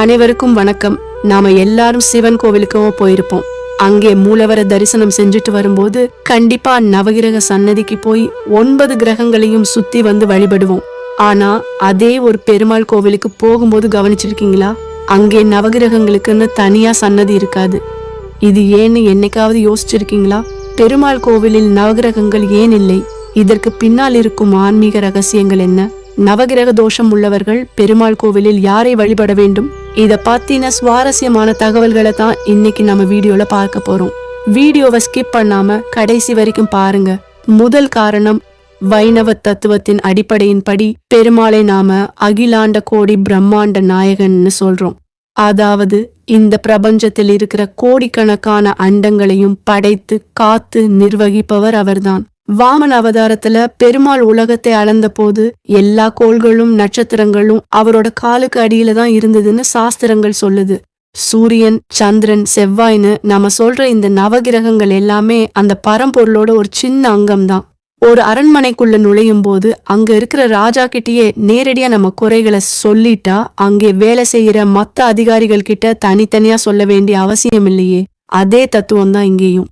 அனைவருக்கும் வணக்கம். நாம எல்லாரும் சிவன் கோவிலுக்கும் போயிருப்போம். அங்கே மூலவர தரிசனம் செஞ்சுட்டு வரும்போது கண்டிப்பா நவகிரக சன்னதிக்கு போய் ஒன்பது கிரகங்களையும் சுத்தி வந்து வழிபடுவோம். ஆனா அதே ஒரு பெருமாள் கோவிலுக்கு போகும்போது கவனிச்சிருக்கீங்களா? அங்கே நவகிரகங்களுக்குன்னு தனியா சன்னதி இருக்காது. இது ஏன்னு என்னைக்காவது யோசிச்சிருக்கீங்களா? பெருமாள் கோவிலில் நவகிரகங்கள் ஏன் இல்லை? இதற்கு பின்னால் இருக்கும் ஆன்மீக ரகசியங்கள் என்ன? நவகிரக தோஷம் உள்ளவர்கள் பெருமாள் கோவிலில் யாரை வழிபட வேண்டும்? இதை பத்தின சுவாரஸ்யமான தகவல்களை தான் இன்னைக்கு நம்ம வீடியோவில் பார்க்க போகிறோம் வீடியோவை ஸ்கிப் பண்ணாமல் கடைசி வரைக்கும் பாருங்க. முதல் காரணம் வைணவ தத்துவத்தின் அடிப்படையின்படி பெருமாளை நாம அகிலாண்ட கோடி பிரம்மாண்ட நாயகன்னு சொல்றோம். அதாவது இந்த பிரபஞ்சத்தில் இருக்கிற கோடிக்கணக்கான அண்டங்களையும் படைத்து காத்து நிர்வகிப்பவர் அவர்தான். வாமன அவதாரத்துல பெருமாள் உலகத்தை அளந்த போது எல்லா கோள்களும் நட்சத்திரங்களும் அவரோட காலுக்கு அடியில தான் இருந்ததுன்னு சாஸ்திரங்கள் சொல்லுது. சூரியன் சந்திரன் செவ்வாய்னு நம்ம சொல்ற இந்த நவகிரகங்கள் எல்லாமே அந்த பரம்பொருளோட ஒரு சின்ன அங்கம்தான். ஒரு அரண்மனைக்குள்ள நுழையும் போது அங்க இருக்கிற ராஜா கிட்டயே நேரடியா நம்ம குறைகளை சொல்லிட்டா அங்கே வேலை செய்யற மத்த அதிகாரிகள் கிட்ட தனித்தனியா சொல்ல வேண்டிய அவசியம் இல்லையே. அதே தத்துவம் தான் இங்கேயும்.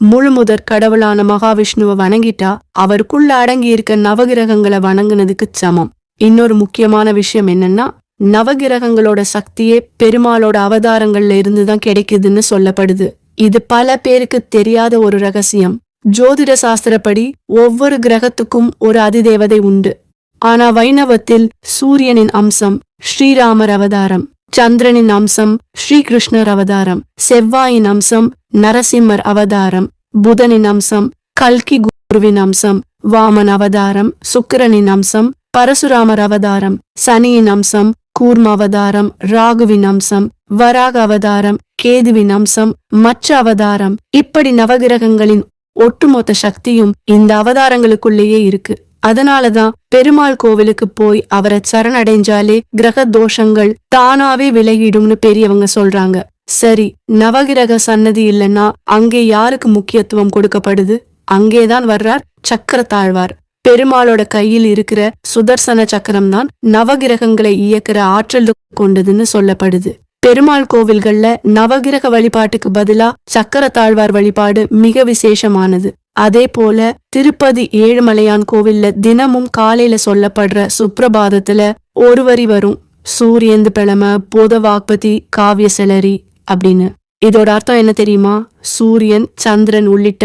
முழுமுதற் கடவுளான மகாவிஷ்ணுவை வணங்கிட்டா அவருக்குள்ள அடங்கி இருக்க நவகிரகங்களை வணங்குனதுக்கு சமம். இன்னொரு முக்கியமான விஷயம் என்னன்னா நவகிரகங்களோட சக்தியே பெருமாளோட அவதாரங்கள்ல இருந்து தான் கிடைக்குதுன்னு சொல்லப்படுது. இது பல பேருக்கு தெரியாத ஒரு ரகசியம். ஜோதிட சாஸ்திரப்படி ஒவ்வொரு கிரகத்துக்கும் ஒரு அதிதேவதை உண்டு. ஆனா வைணவத்தில் சூரியனின் அம்சம் ஸ்ரீராமர் அவதாரம். சந்திரனின் அம்சம் ஸ்ரீகிருஷ்ணர் அவதாரம் செவ்வாயின் அம்சம் நரசிம்மர் அவதாரம் புதனின் அம்சம் கல்கி குருவின் அம்சம் வாமன் அவதாரம் சுக்கிரனின் அம்சம் பரசுராமர் அவதாரம் சனியின் அம்சம் கூர்ம அவதாரம் ராகுவின் அம்சம் வராக அவதாரம் கேதுவின் அம்சம் மற்ற அவதாரம். இப்படி நவகிரகங்களின் ஒட்டுமொத்த சக்தியும் இந்த அவதாரங்களுக்குள்ளேயே இருக்கு. அதனாலதான் பெருமாள் கோவிலுக்கு போய் அவரை சரணடைஞ்சாலே கிரக தோஷங்கள் தானாவே விலகிடும்னு பெரியவங்க சொல்றாங்க. சரி நவகிரக சன்னதி இல்லைன்னா அங்கே யாருக்கு முக்கியத்துவம் கொடுக்கப்படுது? அங்கேதான் வர்றார் சக்கர தாழ்வார் பெருமாளோட கையில் இருக்கிற சுதர்சன சக்கரம் தான் நவகிரகங்களை இயக்குற ஆற்றல் கொண்டதுன்னு சொல்லப்படுது. பெருமாள் கோவில்கள்ல நவகிரக வழிபாட்டுக்கு பதிலா சக்கர தாழ்வார் வழிபாடு மிக விசேஷமானது. அதே போல திருப்பதி ஏழுமலையான் கோவில்ல தினமும் காலையில சொல்லப்படுற சுப்பிரபாதத்துல ஒரு வரி வரும். சூரியந்து பிழமை போத வாக்பதி காவிய செலரி அப்படின்னு. இதோட அர்த்தம் என்ன தெரியுமா? சூரியன் சந்திரன் உள்ளிட்ட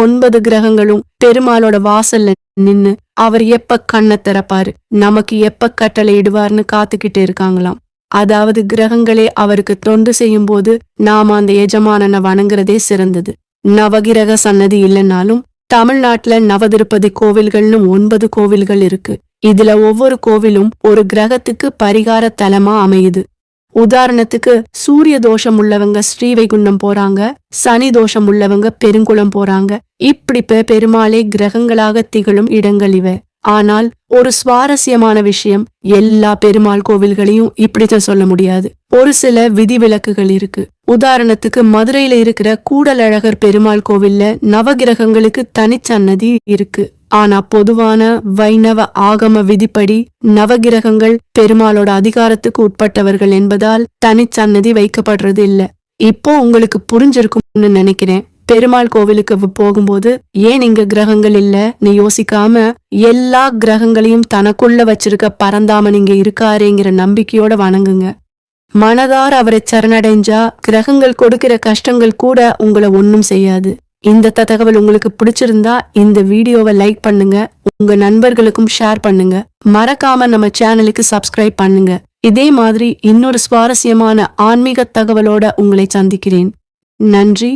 ஒன்பது கிரகங்களும் பெருமாளோட வாசல்ல நின்னு அவர் எப்ப கண்ணை திறப்பாரு? நமக்கு எப்ப கட்டளை இடுவார்னு காத்துக்கிட்டு இருக்காங்களாம். அதாவது கிரகங்களே அவருக்கு தொண்டு செய்யும் போது நாம அந்த எஜமானனை வணங்குறதே சிறந்தது. நவகிரக சன்னதி இல்லைன்னாலும் தமிழ்நாட்டுல நவதிருப்பதி கோவில்கள்னு ஒன்பது கோவில்கள் இருக்கு. இதுல ஒவ்வொரு கோவிலும் ஒரு கிரகத்துக்கு பரிகார தலமா அமையுது. உதாரணத்துக்கு சூரிய தோஷம் உள்ளவங்க ஸ்ரீவைகுண்டம் போறாங்க சனி தோஷம் உள்ளவங்க பெருங்குளம் போறாங்க. இப்படி பெ- பெருமாளே கிரகங்களாக திகழும் இடங்கள் இவை. ஆனால் ஒரு சுவாரஸ்யமான விஷயம் எல்லா பெருமாள் கோவில்களையும் இப்படித்தான் சொல்ல முடியாது. ஒரு சில விதிவிலக்குகள் இருக்கு. உதாரணத்துக்கு மதுரையில இருக்கிற கூடலழகர் பெருமாள் கோவில்ல நவகிரகங்களுக்கு தனிச்சன்னதி இருக்கு. ஆனா பொதுவான வைணவ ஆகம விதிப்படி நவகிரகங்கள் பெருமாளோட அதிகாரத்துக்கு உட்பட்டவர்கள் என்பதால் தனிச்சன்னதி வைக்கப்படுறது இல்ல. இப்போ உங்களுக்கு புரிஞ்சிருக்கும்னு நினைக்கிறேன். பெருமாள் கோவிலுக்கு போகும்போது ஏன் இங்க கிரகங்கள் இல்ல? நீ யோசிக்காம எல்லா கிரகங்களையும் தனக்குள்ள வச்சிருக்க பரந்தாமன் இங்க இருக்காருங்கிற நம்பிக்கையோட வணங்குங்க. மனதார அவரை சரணடைஞ்சா கிரகங்கள் கொடுக்கிற கஷ்டங்கள் கூட உங்களை ஒன்றும் செய்யாது. இந்த தகவல் உங்களுக்கு பிடிச்சிருந்தா இந்த வீடியோவை லைக் பண்ணுங்க. உங்க நண்பர்களுக்கும் ஷேர் பண்ணுங்க. மறக்காம நம்ம சேனலுக்கு சப்ஸ்கிரைப் பண்ணுங்க. இதே மாதிரி இன்னொரு சுவாரஸ்யமான ஆன்மீக தகவலோட உங்களை சந்திக்கிறேன். நன்றி.